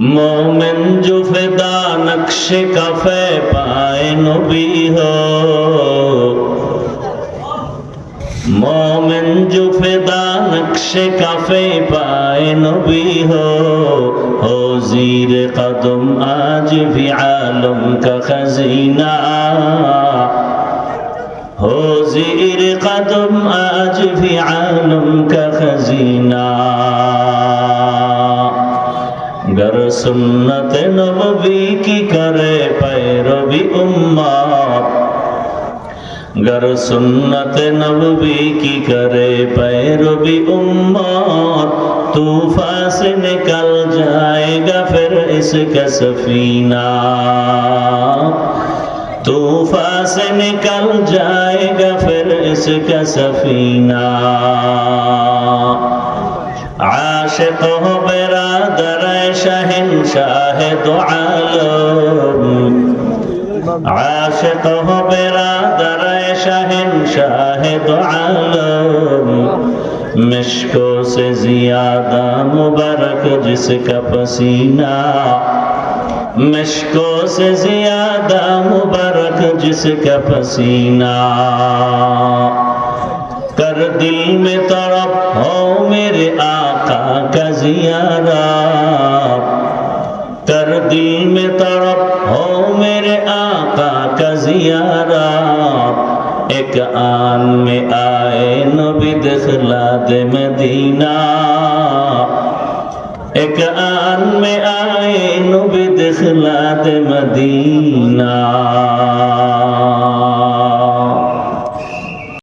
মোমেন জো ফেদা নকশে cafe পায় নবী হো মোমেন জো ফেদা নকশে কাফে পায় নবী হো ও জির কদম আজ ভি আলম কা খজিনা হো জির কদম আজ ভি আলম কা খজিনা गर सुन्नत नबी की करे पैरवी उम्मत गर सुन्नत नबी की करे पैरवी उम्मत तूफा से निकल जाएगा फिर इसका सफीना तूफा से निकल जाएगा फिर इसका सफीना आशिक हो बेरादर शहन शाह दो आलम आशिक हो बेरादर शहन शाह दो आलम मिशकों से ज़्यादा मुबारक जिसका पसीना। मिशकों से ज़्यादा मुबारक जिसका पसीना। कर दिल में तड़प हो मेरे आका का जियारा। दिल में तड़प हो मेरे आका का जियारा। एक आन में आए नबी दिखला दे मदीना। एक आन में आए नबी दिखला दे मदीना।